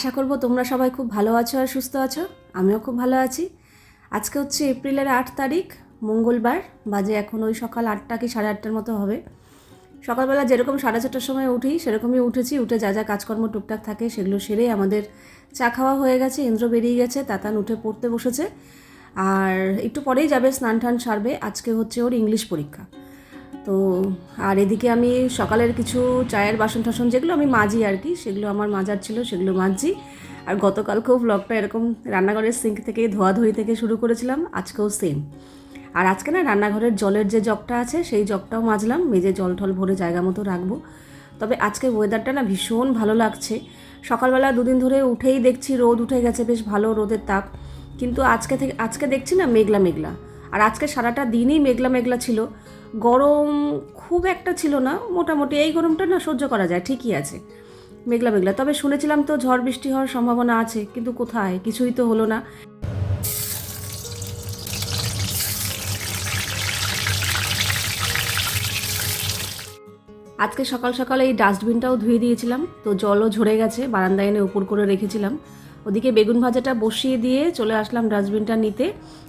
আশা করব তোমরা সবাই খুব ভালো আছো আর সুস্থ আছো। আমিও খুব ভালো আছি। আজকে হচ্ছে এপ্রিলের আট তারিখ, মঙ্গলবার, বাজে এখন ওই সকাল আটটা কি সাড়ে আটটার মতো হবে। সকালবেলা যেরকম সাড়ে ছটার সময় উঠি, সেরকমই উঠেছি, উঠে যা যা কাজকর্ম টুকটাক থাকে সেগুলো সেরে আমাদের চা খাওয়া হয়ে গেছে, ইন্দ্র বেরিয়ে গেছে, তাতান উঠে পড়তে বসেছে। আর একটু পরেই যাবে স্নান টান সারবে। আজকে হচ্ছে ওর ইংলিশ পরীক্ষা। তো আর এদিকে আমি সকালের কিছু চায়ের বাসন টাসন যেগুলো আমি মাজি আর কি, সেগুলো আমার মাজার ছিল, সেগুলো মাজছি আর গতকালকেও ব্লগটা এরকম রান্নাঘরের সিঙ্ক থেকে, ধোয়াধুয়ি থেকে শুরু করেছিলাম, আজকেও সেম আর আজকে না রান্নাঘরের জলের যে জগটা আছে, সেই জগটাও মাজলাম, মেজে জল টল ভরে জায়গা মতো রাখব। তবে আজকে ওয়েদারটা না ভীষণ ভালো লাগছে। সকালবেলা দুদিন ধরে উঠেই দেখছি রোদ উঠে গেছে, বেশ ভালো রোদের তাপ। কিন্তু আজকে থেকে, আজকে দেখছি না মেঘলা মেঘলা। আর আজকে সারাটা দিনই মেঘলা মেঘলা ছিল। গরম খুব একটা ছিল না, মোটামুটি এই গরমটা না সহ্য করা যায়, ঠিকই আছে। মেঘলা মেঘলা, তবে শুনেছিলাম তো ঝড় বৃষ্টি হওয়ার সম্ভাবনা আছে, কিন্তু কোথায়? কিছুই তো হলো না। আজকে সকাল সকাল এই ডাস্টবিনটাও ধুয়ে দিয়েছিলাম, তো জলও ঝরে গেছে, বারান্দায় এনে উপর করে রেখেছিলাম। ওদিকে বেগুন ভাজাটা বসিয়ে দিয়ে চলে আসলাম ডাস্টবিনটা নিতে।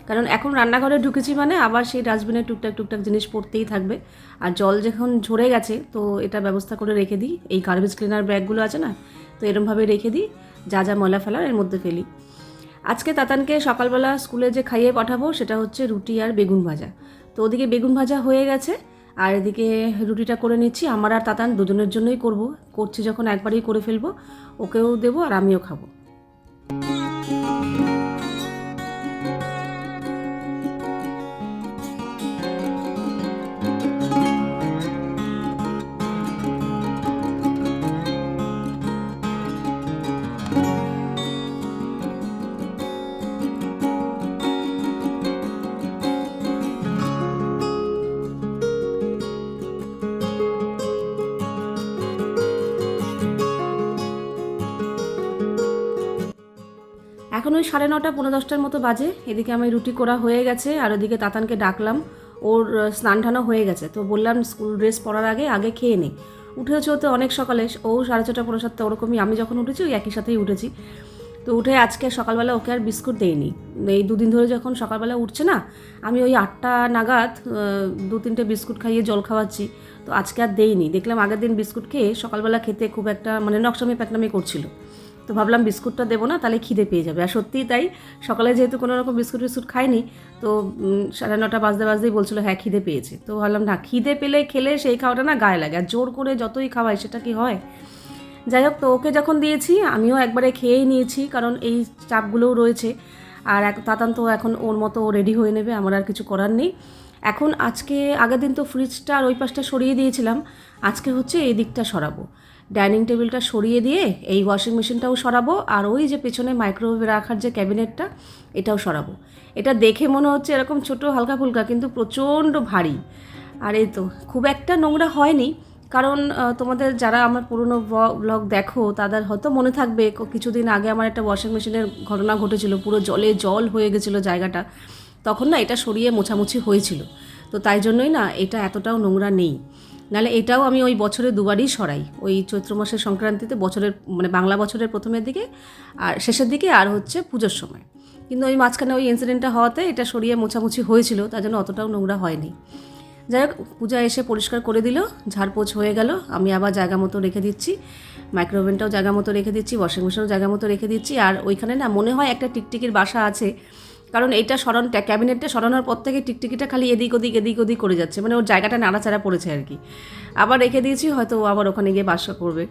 কারণ এখন রান্নাঘরে ঢুকেছি মানে আবার সেই ডাস্টবিনে টুকটাক টুকটাক জিনিস পড়তেই থাকবে। আর জল যখন ঝরে গেছে, তো এটা ব্যবস্থা করে রেখে দিই। এই গার্বেজ ক্লিনার ব্যাগগুলো আছে না, তো এরমভাবে রেখে দিই। যা যা ময়লা ফেলার এর মধ্যে ফেলি। আজকে তাতানকে সকালবেলা স্কুলে যে খাইয়ে পাঠাবো, সেটা হচ্ছে রুটি আর বেগুন ভাজা। তো ওদিকে বেগুন ভাজা হয়ে গেছে, আর এদিকে রুটিটা করে নিচ্ছি। আমার আর তাতান দুজনের জন্যই করব। করছি যখন একবারেই করে ফেলব, ওকেও দেবো আর আমিও খাব। Bye. এখন ওই সাড়ে নটা পনেরো দশটার মতো বাজে। এদিকে আমি রুটি করা হয়ে গেছে, আর ওদিকে তাতানকে ডাকলাম। ওর স্নান টানও হয়ে গেছে। তো বললাম স্কুল ড্রেস পরার আগে আগে খেয়ে নে। উঠেছে তো অনেক সকালে। ও সাড়ে ছটা পনেরো সাতটা ওরকমই। আমি যখন উঠেছি, ওই একই সাথেই উঠেছি। তো উঠে আজকে সকালবেলা ওকে আর বিস্কুট দেইনি। এই দুদিন ধরে যখন সকালবেলা উঠছে না, আমি ওই আটটা নাগাদ দু তিনটে বিস্কুট খাইয়ে জল খাওয়াচ্ছি। তো আজকে আর দেইনি। দেখলাম আগের দিন বিস্কুট খেয়ে সকালবেলা খেতে খুব একটা মানে নকশামি প্যাকনামি করছিল। তো ভাবলাম বিস্কুটটা দেবো না, তাহলে খিদে পেয়ে যাবে। আর সত্যিই তাই, সকালে যেহেতু কোনো রকম বিস্কুট ফিস্কুট খাইনি, তো সাড়ে নটা বাজতে বাজতেই বলছিল হ্যাঁ খিদে পেয়েছে। তো ভাবলাম, না, খিদে পেলে খেলে সেই খাওয়াটা না গায়ে লাগে। আর জোর করে যতই খাওয়াই, সেটা কি হয়? যাই হোক, তো ওকে যখন দিয়েছি, আমিও একবারে খেয়েই নিয়েছি, কারণ এই চাপগুলোও রয়েছে। আর এক, তাতান তো এখন ওর মতো রেডি হয়ে নেবে, আমার আর কিছু করার নেই। এখন আজকে, আগের দিন তো ফ্রিজটা আর ওই পাশটা সরিয়ে দিয়েছিলাম, আজকে হচ্ছে এই দিকটা সরাবো। ডাইনিং টেবিলটা সরিয়ে দিয়ে এই ওয়াশিং মেশিনটাও সরাবো, আর ওই যে পেছনে মাইক্রোওয়েভে রাখার যে ক্যাবিনেটটা, এটাও সরাবো। এটা দেখে মনে হচ্ছে এরকম ছোট হালকা ফুলকা, কিন্তু প্রচণ্ড ভারী। আর এই তো, খুব একটা নোংরা হয়নি, কারণ তোমাদের যারা আমার পুরনো ব্লগ দেখো, তাদের হয়তো মনে থাকবে কিছুদিন আগে আমার একটা ওয়াশিং মেশিনের ঘটনা ঘটেছিল, পুরো জলে জল হয়ে গেছিল জায়গাটা। তখন না, এটা সরিয়ে মোছামুছি হয়েছিল। তো তাই জন্যই না, এটা এতটাও নোংরা নেই। নাহলে এটাও আমি ওই বছরে দুবারই সরাই। ওই চৈত্র মাসের সংক্রান্তিতে বছরের মানে বাংলা বছরের প্রথমের দিকে আর শেষের দিকে আর হচ্ছে পুজোর সময়। কিন্তু ওই মাঝখানে ওই ইনসিডেন্টটা হওয়াতে এটা সরিয়ে মোছামুছি হয়েছিল, তার জন্য অতটাও নোংরা হয়নি। যাই হোক, পূজা এসে পরিষ্কার করে দিল, ঝাড়পোছ হয়ে গেল, আমি আবার জায়গা মতো রেখে দিচ্ছি মাইক্রোওভেনটাও জায়গা মতো রেখে দিচ্ছি ওয়াশিং মেশিনও জায়গা মতো রেখে দিচ্ছি, আর ওইখানে না মনে হয় একটা টিকটিকির বাসা আছে কারণ এইটা সরান ক্যাবিনেটটা সরানোর পর থেকে টিকটিকিটা খালি এদিক ওদিক এদিক ওদিক করে যাচ্ছে। মানে ওর জায়গাটা নাড়াচাড়া পড়েছে আর কি। আবার রেখে দিয়েছি, হয়তো ও আবার ওখানে গিয়ে বাসা করবে।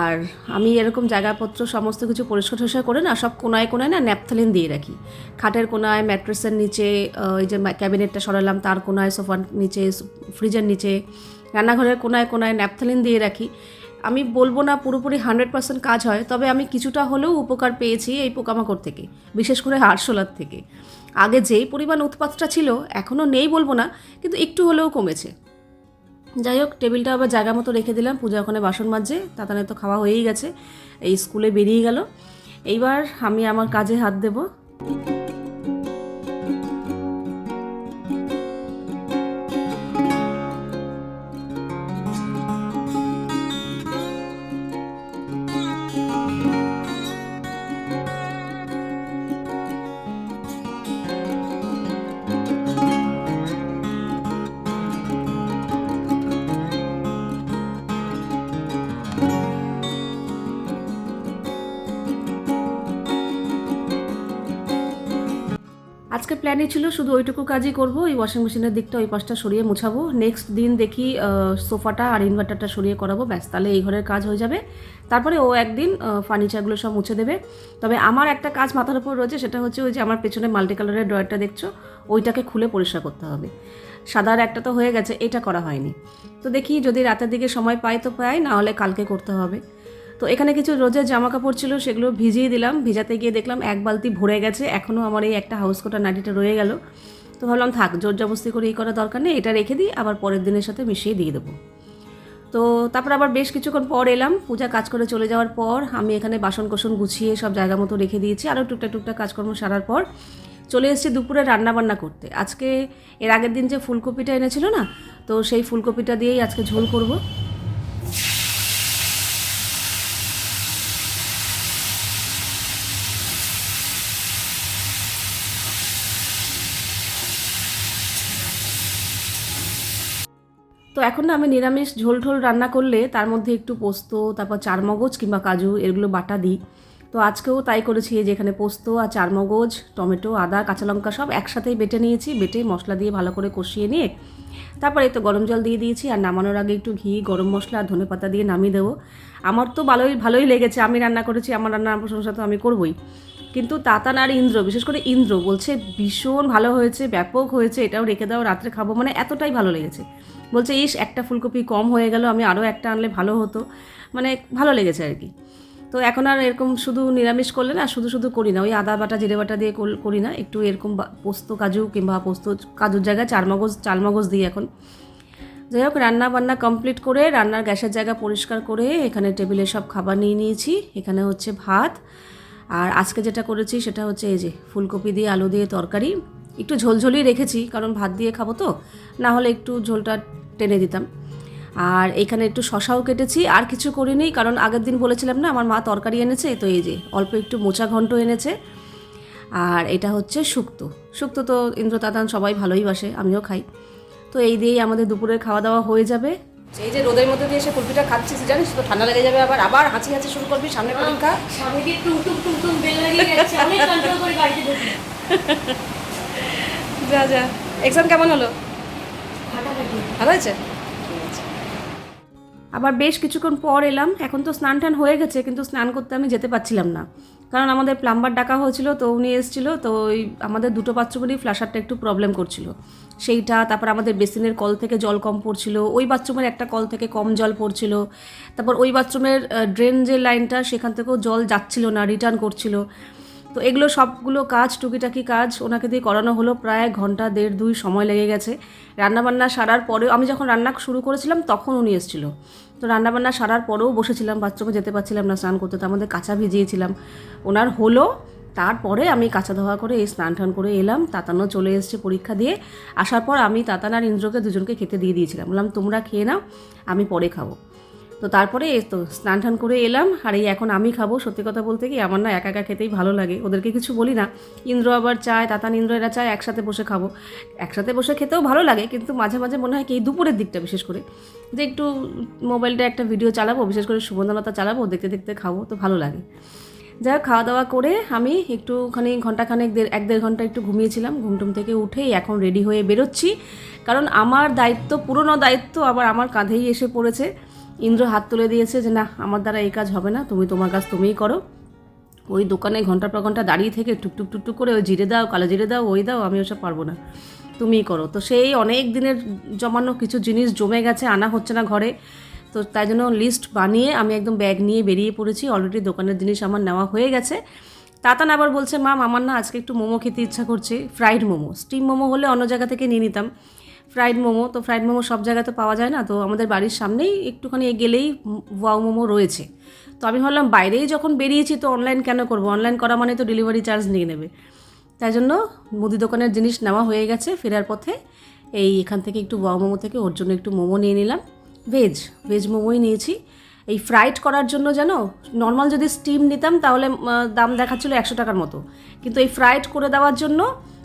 আর আমি এরকম জায়গাপত্র, সমস্ত কিছু পরিষ্কার টরিষ্কার করে না, সব কোনায় কোনায় না ন্যাপথালিন দিয়ে রাখি। খাটের কোনায়, ম্যাট্রেসের নিচে এই যে ক্যাবিনেটটা সরালাম, তার কোনায়, সোফার নিচে, ফ্রিজের নিচে, রান্নাঘরের কোনায় কোনায় ন্যাপথালিন দিয়ে রাখি। আমি বলব না পুরোপুরি হান্ড্রেড পার্সেন্ট কাজ হয়, তবে আমি কিছুটা হলেও উপকার পেয়েছি এই পোকামাকড় থেকে, বিশেষ করে আরশোলার থেকে। আগে যেই পরিমাণ উৎপাতটা ছিল এখনও নেই বলব না, কিন্তু একটু হলেও কমেছে। যাই হোক, টেবিলটা আবার জায়গা মতো রেখে দিলাম, পূজা ওখানে বাসন মাজছে তাতানে তো খাওয়া হয়েই গেছে, এই স্কুলে বেরিয়ে গেল। এইবার আমি আমার কাজে হাত দেবো। প্ল্যানই ছিল শুধু ওইটুকু কাজই করব, এই ওয়াশিং মেশিনের দিকটা ওই পাশটা সরিয়ে মুছাবো। নেক্সট দিন দেখি সোফাটা আর ইনভার্টারটা সরিয়ে করাবো, ব্যাস, তাহলে এই ঘরের কাজ হয়ে যাবে। তারপরে ও একদিন ফার্নিচারগুলো সব মুছে দেবে। তবে আমার একটা কাজ মাথার উপর রয়েছে, সেটা হচ্ছে ওই যে আমার পেছনে মাল্টি কালারের ড্রয়ারটা দেখছ, ওইটাকে খুলে পরিষ্কার করতে হবে। সাদার একটা তো হয়ে গেছে, এটা করা হয়নি। তো দেখি যদি রাতের দিকে সময় পাই তো পাই, না হলে কালকে করতে হবে। তো এখানে কিছু রোজের জামা কাপড় ছিল, সেগুলো ভিজিয়ে দিলাম। ভিজাতে গিয়ে দেখলাম এক বালতি ভরে গেছে। এখনও আমার এই একটা হাউস কোটা নাটিটা রয়ে গেল। তো ভাবলাম থাক, জোর জবস্তি করে এই করা দরকার নেই। এটা রেখে দিই, আবার পরের দিনের সাথে মিশিয়ে দিয়ে দেবো। তো তারপর আবার বেশ কিছুক্ষণ পর এলাম। পূজা কাজ করে চলে যাওয়ার পর আমি এখানে বাসন কোসন গুছিয়ে সব জায়গা মতো রেখে দিয়েছি। আরও টুকটা টুকটাক কাজকর্ম সারার পর চলে এসেছি দুপুরে রান্না বান্না করতে। আজকে এর আগের দিন যে ফুলকপিটা এনেছিল না, তো সেই ফুলকপিটা দিয়েই আজকে ঝোল করব। তো এখন না আমি নিরামিষ ঝোল ঝোল রান্না করলে তার মধ্যে একটু পোস্ত, তারপর চারমগজ কিংবা কাজু, এগুলো বাটা দিই। তো আজকেও তাই করেছি যেখানে পোস্ত আর চারমগজ, টমেটো, আদা, কাঁচা লঙ্কা সব একসাথেই বেটে নিয়েছি, বেটে মশলা দিয়ে ভালো করে কষিয়ে নিয়ে তারপরে তো গরম জল দিয়ে দিয়েছি আর নামানোর আগে একটু ঘি, গরম মশলা আর ধনে পাতা দিয়ে নামিয়ে দেবো। আমার তো ভালোই ভালোই লেগেছে, আমি রান্না করেছি, আমার রান্নার প্রশংসা তো আমি করবই। কিন্তু তাতান আর ইন্দ্র, বিশেষ করে ইন্দ্র বলছে ভীষণ ভালো হয়েছে, ব্যাপক হয়েছে, এটাও রেখে দাও, রাত্রে খাব মানে এতটাই ভালো লেগেছে। বলছে, ইস, একটা ফুলকপি কম হয়ে গেল, আমি আরও একটা আনলে ভালো হতো। মানে ভালো লেগেছে আর কি। তো এখন আর এরকম শুধু নিরামিষ করলে না, শুধু শুধু করি না। ওই আদা বাটা, জিরে বাটা দিয়ে কর- না। একটু এরকম পোস্ত, কাজু কিংবা পোস্ত, কাজুর জায়গায় চারমগজ, চালমগজ দিই এখন। যাই হোক রান্না বান্না কমপ্লিট করে রান্নার গ্যাসের জায়গা পরিষ্কার করে এখানে টেবিলে সব খাবার নিয়ে নিয়েছি। এখানে হচ্ছে ভাত। আর আজকে যেটা করেছি সেটা হচ্ছে এই যে ফুলকপি দিয়ে আলু দিয়ে তরকারি। একটু ঝোলঝোলই রেখেছি, কারণ ভাত দিয়ে খাব তো না হলে একটু ঝোলটা টেনে দিতাম। আর এখানে একটু শশাও কেটেছি, আর কিছু করিনি, কারণ আগের দিন বলেছিলাম না, আমার মা তরকারি এনেছে তো এই যে, অল্প একটু মোচা ঘন্ট এনেছে। আর এটা হচ্ছে শুক্তো। শুক্তো তো ইন্দ্রতাদান সবাই ভালোই বাসে, আমিও খাই। তো এই দিয়েই আমাদের দুপুরের খাওয়া দাওয়া হয়ে যাবে। এই যে রোদের মধ্যে দিয়ে এসে কুলপিটা খাচ্ছিস জানিস তো, ঠান্ডা লেগে যাবে আবার আবার হাঁচি হাঁচি শুরু করবি সামনে পরীক্ষা। সামনে দিয়ে বেল লাগিয়ে যাচ্ছে অনেক কন্ট্রোল করে ঢুকি। যা যা। এক্সাম কেমন হলো? ভালো। হয়েছে? আবার বেশ কিছুক্ষণ পর এলাম। এখন তো স্নান টান হয়ে গেছে কিন্তু স্নান করতে আমি যেতে পারছিলাম না। কারণ আমাদের প্লাম্বার ডাকা হয়েছিল তো উনি এসেছিল তো ওই আমাদের দুটো বাথরুমেরই ফ্ল্যাশারটা একটু প্রবলেম করছিল। সেইটা তারপর আমাদের বেসিনের কল থেকে জল কম পড়ছিল ওই বাথরুমের একটা কল থেকে কম জল পড়ছিল। তারপর ওই বাথরুমের ড্রেন যে লাইনটা সেখান থেকেও জল যাচ্ছিল না রিটার্ন করছিল। তো এগুলো সবগুলো কাজ, টুকিটাকি কাজ ওনাকে দিয়ে করানো হলো। প্রায় ঘণ্টা, দেড়, দুই সময় লেগে গেছে। রান্নাবান্না সারার পরেও, আমি যখন রান্না শুরু করেছিলাম তখন উনি এসেছিল। তো রান্নাবান্না সারার পরেও বসেছিলাম, বাথরুমে যেতে পারছিলাম না, স্নান করতে। তো আমাদের কাঁচা ভিজিয়েছিলাম। ওনার হলো, তারপরে আমি কাঁচা ধোয়া করে এই স্নান টান করে এলাম। তাতানো চলে এসেছে পরীক্ষা দিয়ে। আসার পর আমি, তাতান আর ইন্দ্রকে দুজনকে খেতে দিয়ে দিয়েছিলাম। বললাম, তোমরা খেয়ে নাও, আমি পরে খাব। তো তারপরে তো স্নান টান করে এলাম, আর এই এখন আমি খাব। সত্যি কথা বলতে কি আমার না একা একা খেতেই ভালো লাগে। ওদেরকে কিছু বলি না। ইন্দ্র আবার চায়, তাতান, ইন্দ্র এরা চায়, একসাথে বসে খাব। একসাথে বসে খেতেও ভালো লাগে, কিন্তু মাঝে মাঝে মনে হয় কি এই দুপুরের দিকটা বিশেষ করে। যে একটু মোবাইলটা একটা ভিডিও চালাবো, বিশেষ করে সুবর্ণলতা চালাবো, দেখতে দেখতে খাব, তো ভালো লাগে। হোক খাওয়া দাওয়া করে আমি একটুখানি ঘন্টাখানেক দেড়, এক দেড় ঘণ্টা একটু ঘুমিয়েছিলাম। ঘুমটুম থেকে উঠেই এখন রেডি হয়ে বেরোচ্ছি। কারণ আমার দায়িত্ব, পুরনো দায়িত্ব আবার আমার কাঁধেই এসে পড়েছে। ইন্দ্র হাত তুলে দিয়েছে যে, না, আমার দ্বারা এই কাজ হবে না, তুমি তোমার কাজ তুমিই করো। ওই দোকানে ঘণ্টা পর ঘণ্টা দাঁড়িয়ে থেকে টুকটুক টুকটুক করে ওই জিরে দাও, কালো জিরে দাও, ওই দাও, আমি ওসব পারব না, তুমিই করো। তো সেই অনেক দিনের জমানো কিছু জিনিস জমে গেছে, আনা হচ্ছে না ঘরে। তো তাই জন্য লিস্ট বানিয়ে আমি একদম ব্যাগ নিয়ে বেরিয়ে পড়েছি অলরেডি দোকানের জিনিস আমার নেওয়া হয়ে গেছে। তাতান আবার বলছে মাম আমার না আজকে একটু মোমো খেতে ইচ্ছা করছে ফ্রাইড মোমো। স্টিম মোমো হলে অন্য জায়গা থেকে নিয়ে নিতাম। ফ্রাইড মোমো, তো ফ্রাইড মোমো সব জায়গায় তো পাওয়া যায় না, তো আমাদের বাড়ির সামনেই একটুখানি গেলেই ওয়াও মোমো রয়েছে। তো আমি ভাবলাম বাইরেই যখন বেরিয়েছি তো অনলাইন কেন করব? অনলাইন করা মানে তো ডেলিভারি চার্জ নিয়ে নেবে। তাই জন্য মুদি দোকানের জিনিস নেওয়া হয়ে গেছে, ফেরার পথে এই এখান থেকে একটু ওয়াও মোমো থেকে ওর জন্য একটু মোমো নিয়ে নিলাম। ভেজ ভেজ মোমোই নিয়েছি। এই ফ্রাইড করার জন্য জানো নর্মাল যদি স্টিম নিতাম তাহলে দাম দেখাচ্ছিল একশো টাকার মতো। কিন্তু এই ফ্রাইড করে দেওয়ার জন্য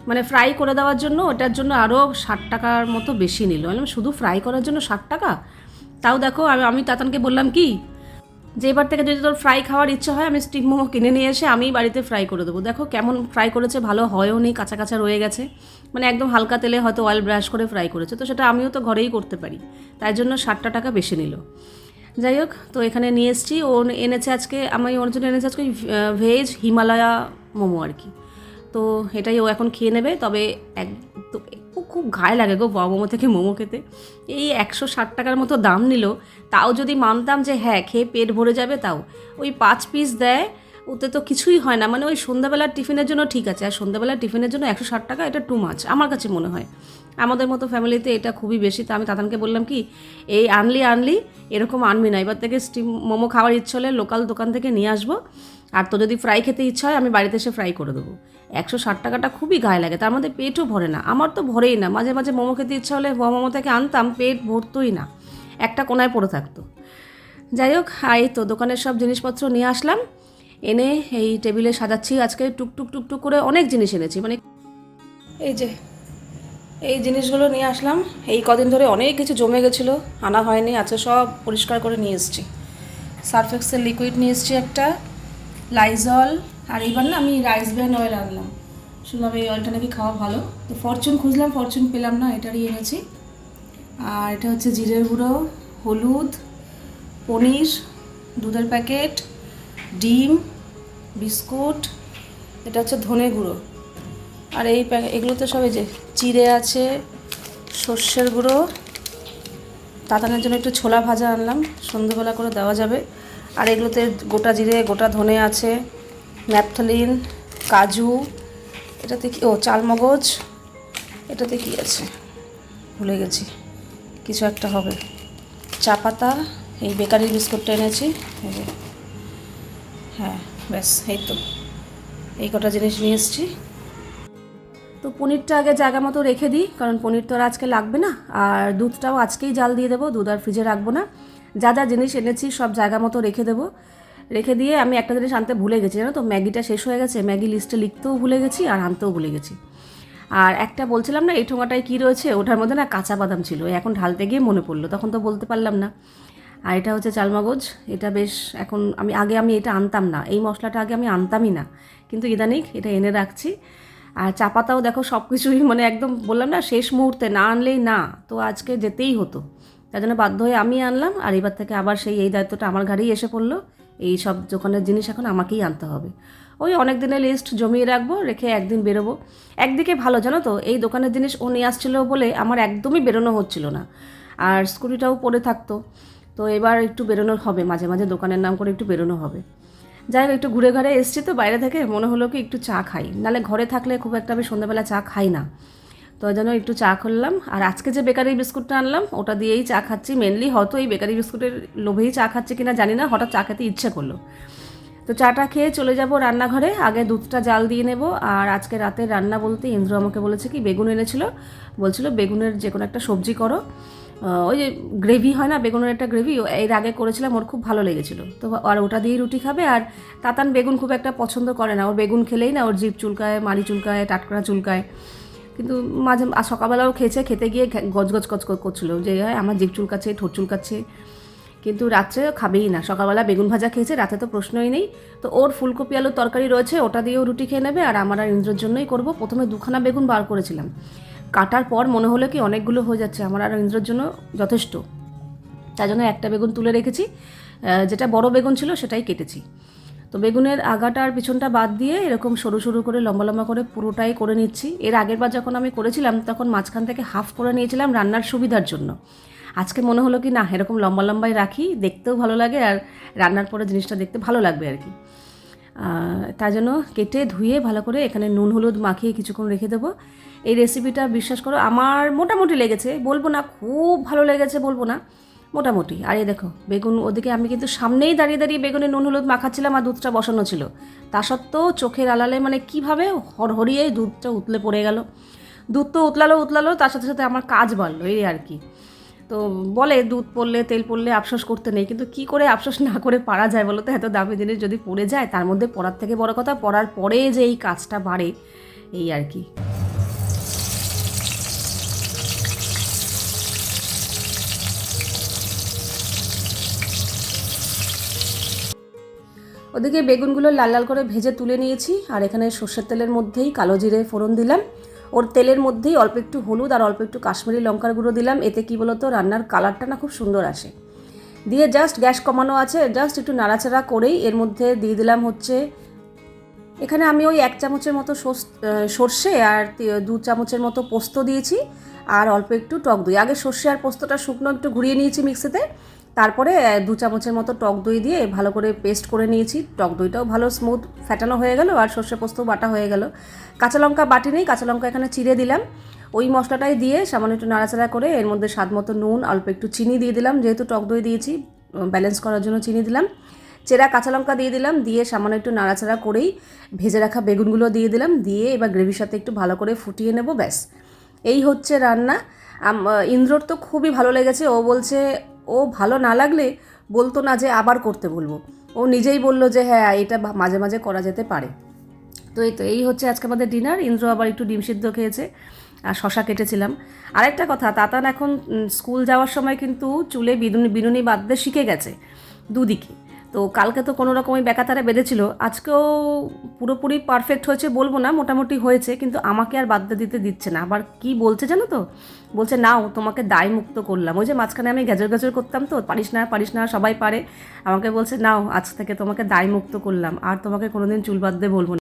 মানে ফ্রাই করে দেওয়ার জন্য ওটার জন্য আরও ষাট টাকার মতো বেশি নিল। বললাম, শুধু ফ্রাই করার জন্য ষাট টাকা? তাও দেখো, আমি আমি তাতানকে বললাম, কি? যে এবার থেকে যদি তোর ফ্রাই খাওয়ার ইচ্ছা হয়, আমি স্টিম মোমো কিনে নিয়ে এসে আমি বাড়িতে ফ্রাই করে দেবো। দেখো কেমন ফ্রাই করেছে, ভালো হয়ও নেই কাঁচা কাঁচা রয়ে গেছে। মানে একদম হালকা তেলে হয়তো অয়েল ব্রাশ করে ফ্রাই করেছে। তো সেটা আমিও তো ঘরেই করতে পারি। তাই জন্য ষাটটা টাকা বেশি নিল। যাই হোক, তো এখানে নিয়ে এসেছি। ও এনেছে আজকে, আমি ওর জন্য এনেছে আজকে ভেজ হিমালয়া মোমো আর কি। তো এটাই ও এখন খেয়ে নেবে। তবে এক খুব গায়ে লাগে গো বাবা মোমো থেকে মোমো খেতে। এই একশো ষাট টাকার মতো দাম নিল। তাও যদি মানতাম যে হ্যাঁ খেয়ে পেট ভরে যাবে তাও। ওই পাঁচ পিস দেয়, ওতে তো কিছুই হয় না। মানে ওই সন্ধ্যাবেলার টিফিনের জন্য ঠিক আছে। আর সন্ধ্যাবেলার টিফিনের জন্য একশো ষাট টাকা, এটা টু মাছ আমার কাছে মনে হয়। আমাদের মতো ফ্যামিলিতে এটা খুবই বেশি। তো আমি তাতানকে বললাম কি, এই আনলি আনলি, এরকম আনবি না। এবার থেকে স্টিম মোমো খাওয়ার ইচ্ছে হলে লোকাল দোকান থেকে নিয়ে আসব। আর তো যদি ফ্রাই খেতে ইচ্ছা হয়, আমি বাড়িতে এসে ফ্রাই করে দেবো। একশো ষাট টাকাটা খুবই গায়ে লাগে। তার মধ্যে পেটও ভরে না। আমার তো ভরেই না। মাঝে মাঝে মোমো খেতে ইচ্ছা হলে মোমো থেকে আনতাম, পেট ভরতোই না। একটা কোনায় পড়ে থাকতো। যাই হোক এই তো, দোকানের সব জিনিসপত্র নিয়ে আসলাম। এনে এই টেবিলে সাজাচ্ছি। আজকে টুকটুক টুকটুক করে অনেক জিনিস এনেছি। মানে এই যে এই জিনিসগুলো নিয়ে আসলাম। এই কদিন ধরে অনেক কিছু জমে গেছিল, আনা হয়নি আজকে সব পরিষ্কার করে নিয়ে এসেছি। সার্ফেক্সের লিকুইড নিয়ে এসেছি একটা লাইজল আর এইবার না আমি রাইস ব্র্যান্ড অয়েল আনলাম। শুনলাম এই অয়েলটা নাকি খাওয়া ভালো। তো ফরচুন খুঁজলাম ফরচুন পেলাম না, এটারই এনেছি। আর এটা হচ্ছে জিরের গুঁড়ো, হলুদ, পনির, দুধের প্যাকেট, ডিম, বিস্কুট, এটা হচ্ছে ধনে গুঁড়ো। আর এই প্যা- এগুলোতে সব এই যে চিড়ে আছে, সর্ষের গুঁড়ো তাতানের জন্য একটু ছোলা ভাজা আনলাম সন্ধ্যেবেলা করে দেওয়া যাবে। আর এগুলোতে গোটা জিরে, গোটা ধনে আছে, ন্যাপথলিন, কাজু, এটাতে কি ও, চালমগজ, এটাতে কি আছে? ভুলে গেছি, কিছু একটা হবে। চা পাতা, এই বেকারির বিস্কুটটা এনেছি। হ্যাঁ ব্যাস, এই তো। এই কটা জিনিস নিয়ে এসেছি। তো পনিরটা আগে জায়গা মতো রেখে দিই, কারণ পনির তো আর আজকে লাগবে না। আর দুধটাও আজকেই জাল দিয়ে দেবো, দুধ আর ফ্রিজে রাখব না। যা যা জিনিস এনেছি সব জায়গা মতো রেখে দেবো। রেখে দিয়ে আমি একটা জিনিস আনতে ভুলে গেছি, জানো তো? ম্যাগিটা শেষ হয়ে গেছে, ম্যাগি লিস্টে লিখতেও ভুলে গেছি আর আনতেও ভুলে গেছি। আর একটা বলছিলাম না, এই ঠোঙাটায় কী রয়েছে? ওটার মধ্যে না কাঁচা বাদাম ছিল এখন ঢালতে গিয়ে মনে পড়ল, তখন তো বলতে পারলাম না। আর এটা হচ্ছে চালমগজ, এটা বেশ এখন আমি, আগে আমি এটা আনতাম না, এই মশলাটা আগে আমি আনতামই না। কিন্তু ইদানিক এটা এনে রাখছি। আর চা পাতাও দেখো সব কিছুই মানে একদম বললাম না, শেষ মুহূর্তে না আনলেই না, তো আজকে যেতেই হতো। তার জন্য বাধ্য হয়ে আমি আনলাম, আর এবার থেকে আবার সেই এই দায়িত্বটা আমার ঘাড়েই এসে পড়ল, এই সব দোকানের জিনিস এখন আমাকেই আনতে হবে। ওই অনেক দিনের লিস্ট জমিয়ে রাখব, রেখে একদিন বেরোবো। একদিকে ভালো, জানো তো, এই দোকানের জিনিস ও নিয়ে আসছিল বলে আমার একদমই বেরোনো হচ্ছিল না, আর স্কুটিটাও পড়ে থাকতো। তো এবার একটু বেরোনোর হবে, মাঝে মাঝে দোকানের নাম করে একটু বেরোনো হবে। যাই হোক, একটু ঘুরে ঘুরে এসছি তো, বাইরে থেকে মনে হলো কি একটু চা খাই। নাহলে ঘরে থাকলে খুব একটা আমি সন্ধ্যাবেলা চা খাই না। তো যেন একটু চা করলাম আর আজকে যে বেকারি বিস্কুটটা আনলাম, ওটা দিয়েই চা খাচ্ছি। মেনলি হয়তো এই বেকারি বিস্কুটের লোভেই চা খাচ্ছি কিনা জানি না, হঠাৎ চা খেতে ইচ্ছে করল। তো চাটা খেয়ে চলে যাব রান্নাঘরে। আগে দুধটা জাল দিয়ে নেব। আর আজকে রাতে রান্না বলতে ইন্দ্র আমাকে বলেছে কি, বেগুন এনেছিল। বলছিল বেগুনের যে কোনো একটা সবজি করো। ওই যে গ্রেভি হয় না বেগুনের একটা গ্রেভি এর আগে করেছিলাম ওর খুব ভালো লেগেছিল। তো আর ওটা দিয়েই রুটি খাবে আর তাতান বেগুন খুব একটা পছন্দ করে না। ওর বেগুন খেলেই না ওর জিভ চুলকায় মাড়ি চুলকায় টাটকরা চুলকায়। কিন্তু মাঝে আর সকালবেলাও খেয়েছে খেতে গিয়ে গজগজ কচ করছিল যে "হ্যাঁ, আমার জিভ চুলকাচ্ছে ঠোঁট চুলকাচ্ছে। কিন্তু রাত্রে খাবেই না। সকালবেলা বেগুন ভাজা খেয়েছে রাতে তো প্রশ্নই নেই। তো ওর ফুলকপি আলুর তরকারি রয়েছে ওটা দিয়েও রুটি খেয়ে নেবে আর আমার আর ইন্দ্রের জন্যই করব। প্রথমে দুখানা বেগুন বার করেছিলাম। কাটার পর মনে হলো কি অনেকগুলো হয়ে যাচ্ছে, আমার আর ইন্দ্রের জন্য যথেষ্ট। তাই জন্য একটা বেগুন তুলে রেখেছি যেটা বড় বেগুন ছিল সেটাই কেটেছি। তো বেগুনের আগাটা আর পিছনটা বাদ দিয়ে এরকম সরু সরু করে, লম্বা লম্বা করে পুরোটাই করে নিচ্ছি। এর আগের বার যখন আমি করেছিলাম, তখন মাঝখান থেকে হাফ করে নিয়েছিলাম রান্নার সুবিধার জন্য। আজকে মনে হলো কি না, এরকম লম্বা লম্বাই রাখি, দেখতেও ভালো লাগে আর রান্নার পরে জিনিসটা দেখতে ভালো লাগবে আর কি। তার জন্য কেটে ধুয়ে ভালো করে এখানে নুন হলুদ মাখিয়ে কিছুক্ষণ রেখে দেবো। এই রেসিপিটা বিশ্বাস করো, আমার মোটামুটি লেগেছে। বলব না, খুব ভালো লেগেছে বলব না, মোটামুটি। আর এই দেখো, বেগুন ওদিকে আমি কিন্তু সামনেই দাঁড়িয়ে দাঁড়িয়ে বেগুনে নুন, হলুদ মাখাচ্ছিলাম আর দুধটা বসানো ছিল। তা সত্ত্বেও চোখের আলালে মানে কীভাবে হরহরিয়ে দুধটা উতলে পড়ে গেল। দুধ তো উতলালো উতলালো, তার সাথে সাথে আমার কাজ বাড়লো, এই আর কি। তো বলে দুধ পড়লে, তেল পড়লে আফসোস করতে নেই, কিন্তু কি করে আফসোস না করে পারা যায় বলো তো? এত দামি জিনিস যদি পড়ে যায়, তার মধ্যে পড়ার থেকে বড় কথা, পড়ার পরে যে এই কাজটা বাড়ে, এই আর কি। ওদিকে বেগুনগুলো লাল লাল করে ভেজে তুলে নিয়েছি, আর এখানে সর্ষের তেলের মধ্যেই কালো জিরে ফোড়ন দিলাম। ওর তেলের মধ্যেই অল্প একটু হলুদ আর অল্প একটু কাশ্মীরি লঙ্কার গুঁড়ো দিলাম, এতে কি বলতো রান্নার কালারটা না খুব সুন্দর আসে। দিয়ে জাস্ট গ্যাস কমানো আছে জাস্ট একটু নাড়াচাড়া করেই এর মধ্যে দিয়ে দিলাম হচ্ছে, এখানে আমি ওই এক চামচের মতো সর্ষ- আর দু চামচের মতো পোস্ত দিয়েছি, আর অল্প একটু টক দই। আগে সর্ষে আর পোস্তটা শুকনো একটু ঘুরিয়ে নিয়েছি মিক্সিতে তারপরে দু চামচের মতো টক দই দিয়ে ভালো করে পেস্ট করে নিয়েছি। টক দইটাও ভালো স্মুথ ফ্যাটানো হয়ে গেল আর সর্ষে পোস্ত বাটা হয়ে গেল। কাঁচা লঙ্কা বাটি নেই, কাঁচা লঙ্কা এখানে চিড়ে দিলাম। ওই মশলাটাই দিয়ে সামান্য একটু নাড়াচাড়া করে এর মধ্যে স্বাদ মতো নুন, অল্প একটু চিনি দিয়ে দিলাম। যেহেতু টক দই দিয়েছি ব্যালেন্স করার জন্য চিনি দিলাম। চেরা কাঁচা লঙ্কা দিয়ে দিলাম, দিয়ে সামান্য একটু নাড়াচাড়া করেই ভেজে রাখা বেগুনগুলো দিয়ে দিলাম। দিয়ে এবার গ্রেভির সাথে একটু ভালো করে ফুটিয়ে নেব, ব্যাস। এই হচ্ছে রান্না। ইন্দ্রর তো খুবই ভালো লেগেছে। ও বলছে ও ভালো না লাগলে বলতো না যে আবার করতে বলব। ও নিজেই বলল যে হ্যাঁ এটা মাঝে মাঝে করা যেতে পারে। তো এই তো, এই হচ্ছে আজকে আমাদের ডিনার ইন্দ্র আবার একটু ডিম সিদ্ধ খেয়েছে আর শশা কেটেছিলাম। আরেকটা কথা, তাতান এখন স্কুল যাওয়ার সময় কিন্তু চুলে বিনুনি বিনুনি বাঁধতে শিখে গেছে দুদিকে। তো কালকে তো কোনো রকমই বেকাতারে বেঁধেছিল। আজকেও পুরোপুরি পারফেক্ট হয়েছে বলব না, মোটামুটি হয়েছে, কিন্তু আমাকে আর বাধ্য দিতে দিচ্ছে না। আবার কি বলছে জানো তো? বলছে, নাও, তোমাকে দায় মুক্ত করলাম। ওই যে মাঝখানে আমি গেজর গেজর করতাম তো, পারিস না পারিস না, সবাই পারে। আমাকে বলছে, নাও, আজ থেকে তোমাকে দায় মুক্ত করলাম। আর তোমাকে কোনোদিন চুল বাঁধতে বলব না।